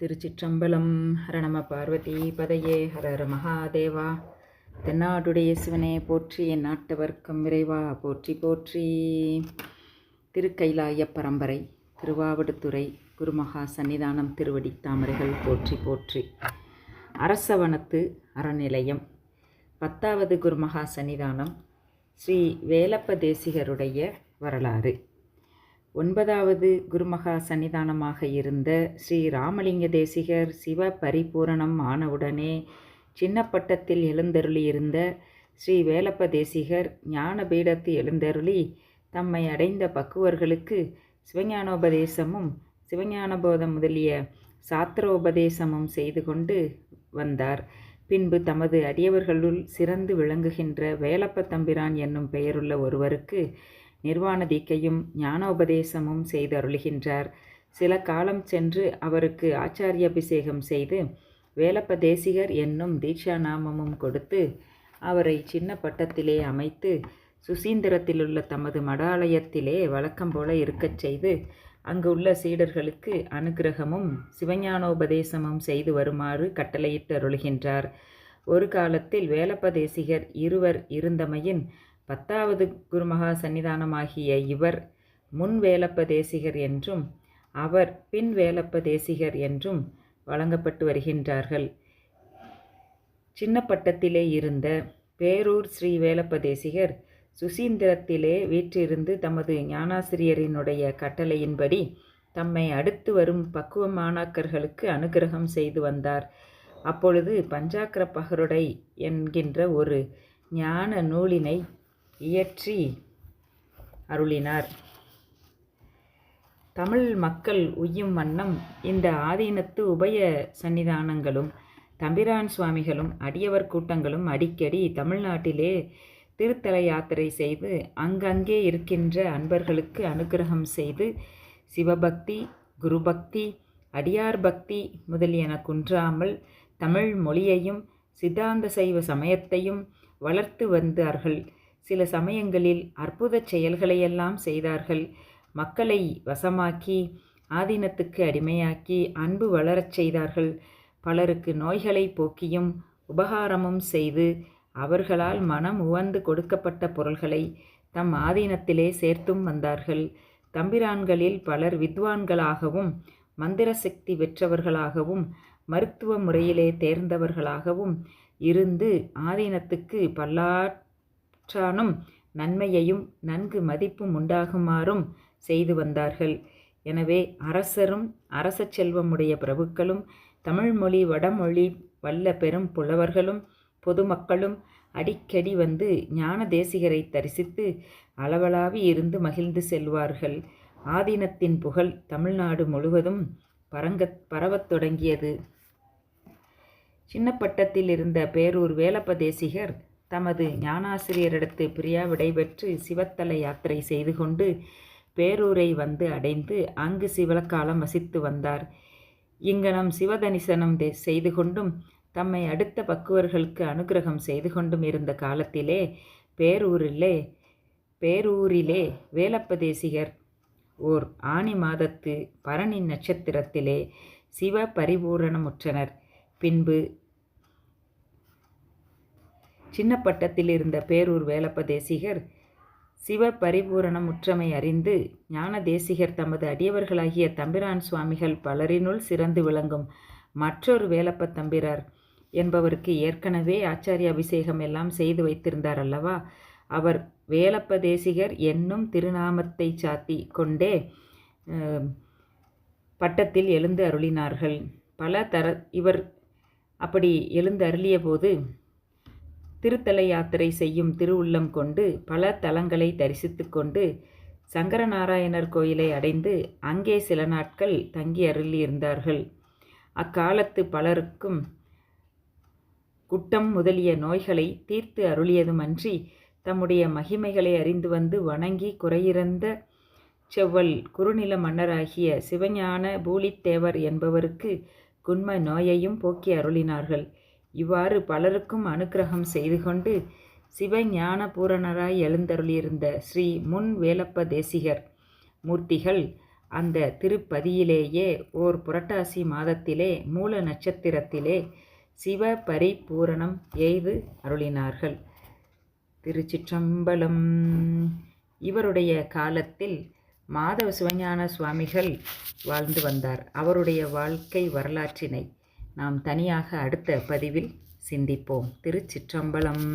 திருச்சிற்றம்பலம் ஹரணம பார்வதி பதையே ஹரர மகாதேவா. தென்னாடுடைய சிவனே போற்றி என் நாட்டவர்க்கம் விரைவா போற்றி போற்றி. திருக்கைலாய பரம்பரை திருவாவடுதுறை குருமகா சன்னிதானம் திருவடி தாமரைகள் போற்றி போற்றி. அரசவனத்து அறநிலையம். பத்தாவது குருமகா சன்னிதானம் ஸ்ரீ வேலப்ப தேசிகருடைய வரலாறு. ஒன்பதாவது குருமகா சன்னிதானமாக இருந்த ஸ்ரீ ராமலிங்க தேசிகர் சிவ பரிபூரணம் ஆனவுடனே சின்னப்பட்டத்தில் எழுந்தருளியிருந்த ஸ்ரீ வேலப்ப தேசிகர் ஞான பீடத்து எழுந்தருளி தம்மை அடைந்த பக்குவர்களுக்கு சிவஞானோபதேசமும் சிவஞானபோதம் முதலிய சாத்திரோபதேசமும் செய்து கொண்டு வந்தார். பின்பு தமது அடியவர்களுள் சிறந்து விளங்குகின்ற வேலப்ப தம்பிரான் என்னும் பெயருள்ள ஒருவருக்கு நிர்வாண தீக்கையும் ஞானோபதேசமும் செய்து அருளுகின்றார் சில காலம் சென்று அவருக்கு ஆச்சாரியாபிஷேகம் செய்து வேலப்ப தேசிகர் என்னும் தீட்சா நாமமும் கொடுத்து அவரை சின்ன பட்டத்திலே அமைத்து சுசீந்திரத்திலுள்ள தமது மடாலயத்திலே வழக்கம் போல இருக்கச் செய்து அங்கு உள்ள சீடர்களுக்கு அனுகிரகமும் சிவஞானோபதேசமும் செய்து வருமாறு கட்டளையிட்டு அருள்கின்றார் ஒரு காலத்தில் வேலப்பதேசிகர் இருவர் இருந்தமையின் பத்தாவது குருமகா சன்னிதானமாகிய இவர் முன் வேலப்ப தேசிகர் என்றும் அவர் பின் வேலப்ப தேசிகர் என்றும் வழங்கப்பட்டு வருகின்றார்கள். சின்னப்பட்டத்திலே இருந்த பேரூர் ஸ்ரீ வேலப்ப தேசிகர் சுசீந்திரத்திலே வீற்றிருந்து தமது ஞானாசிரியரினுடைய கட்டளையின்படி தம்மை அடுத்து வரும் பக்குவ மாணாக்கர்களுக்கு அனுகிரகம் செய்து வந்தார். அப்பொழுது பஞ்சாக்கர பகருடை என்கின்ற ஒரு ஞான நூலினை இயற்றி அருளினார். தமிழ் மக்கள் உய்யும் வண்ணம் இந்த ஆதீனத்து உபய சன்னிதானங்களும் தம்பிரான் சுவாமிகளும் அடியவர் கூட்டங்களும் அடிக்கடி தமிழ்நாட்டிலே திருத்தல யாத்திரை செய்து அங்கங்கே இருக்கின்ற அன்பர்களுக்கு அனுகிரகம் செய்து சிவபக்தி குருபக்தி அடியார் பக்தி முதலியன குன்றாமல் தமிழ் மொழியையும் சித்தாந்த சைவ சமயத்தையும் வளர்த்து வந்தார்கள். சில சமயங்களில் அற்புத செயல்களையெல்லாம் செய்தார்கள். மக்களை வசமாக்கி ஆதீனத்துக்கு அடிமையாக்கி அன்பு வளரச் செய்தார்கள். பலருக்கு நோய்களை போக்கியும் உபகாரமும் செய்து அவர்களால் மனம் உவந்து கொடுக்கப்பட்ட பொருள்களை தம் ஆதீனத்திலே சேர்த்தும் வந்தார்கள். தம்பிரான்களில் பலர் வித்வான்களாகவும் மந்திர சக்தி பெற்றவர்களாகவும் மருத்துவ முறையிலே தேர்ந்தவர்களாகவும் இருந்து ஆதீனத்துக்கு பல்லாற்றானும் நன்மையையும் நன்கு மதிப்பும் உண்டாகுமாறும் செய்து வந்தார்கள். எனவே அரசரும் அரச செல்வமுடைய பிரபுக்களும் தமிழ்மொழி வடமொழி வல்ல பெரும் புலவர்களும் பொதுமக்களும் அடிக்கடி வந்து ஞான தேசிகரை தரிசித்து அளவலாவி இருந்து மகிழ்ந்து செல்வார்கள். ஆதீனத்தின் புகழ் தமிழ்நாடு முழுவதும் பரங்க பரவத் தொடங்கியது. சின்னப்பட்டத்தில் இருந்த பேரூர் வேலப்ப தேசிகர் தமது ஞானாசிரியரிடத்து பிரியா விடைபெற்று சிவத்தல யாத்திரை செய்து கொண்டு பேரூரை வந்து அடைந்து அங்கு சிவலக்காலம் வசித்து வந்தார். இங்கனம் சிவதனிசனம் செய்து கொண்டும் தம்மை அடுத்த பக்குவர்களுக்கு அனுகிரகம் செய்து கொண்டும் இருந்த காலத்திலே பேரூரிலே பேரூரிலே வேலப்பதேசிகர் ஓர் ஆனி மாதத்து பரணி நட்சத்திரத்திலே சிவ பரிபூரணமுற்றனர் பின்பு சின்னப்பட்டத்தில் இருந்த பேரூர் வேலப்ப தேசிகர் சிவ பரிபூரணம் முற்றமை அறிந்து ஞான தேசிகர் தமது அடியவர்களாகிய தம்பிரான் சுவாமிகள் பலரினுள் சிறந்து விளங்கும் மற்றொரு வேலப்ப தம்பிரார் என்பவருக்கு ஏற்கனவே ஆச்சாரிய அபிஷேகம் எல்லாம் செய்து வைத்திருந்தார் அல்லவா? அவர் வேலப்ப தேசிகர் என்னும் திருநாமத்தை சாத்தி கொண்டே பட்டத்தில் எழுந்து அருளினார்கள். பல தர இவர் அப்படி எழுந்து அருளிய போது திருத்தல யாத்திரை செய்யும் திருவுள்ளம் கொண்டு பல தலங்களை தரிசித்து கொண்டு சங்கரநாராயணர் கோயிலை அடைந்து அங்கே சில நாட்கள் தங்கி அருளியிருந்தார்கள். அக்காலத்து பலருக்கும் குட்டம் முதலிய நோய்களை தீர்த்து அருளியதுமன்றி தம்முடைய மகிமைகளை அறிந்து வந்து வணங்கி குறையிறந்த செவ்வல் குறுநில மன்னராகிய சிவஞான பூலித்தேவர் என்பவருக்கு குண்ம நோயையும் போக்கி அருளினார்கள். இவ்வாறு பலருக்கும் அனுக்கிரகம் செய்து கொண்டு சிவஞான பூரணராய் எழுந்தருளியிருந்த ஸ்ரீ முன் வேலப்ப தேசிகர் மூர்த்திகள் அந்த திருப்பதியிலேயே ஓர் புரட்டாசி மாதத்திலே மூல நட்சத்திரத்திலே சிவ பரிபூரணம் எய்து அருளினார்கள். திருச்சிற்றம்பலம். இவருடைய காலத்தில் மாதவ சிவஞான சுவாமிகள் வாழ்ந்து வந்தார். அவருடைய வாழ்க்கை வரலாற்றினை நாம் தனியாக அடுத்த பதிவில் சிந்திப்போம். திருச்சிற்றம்பலம்.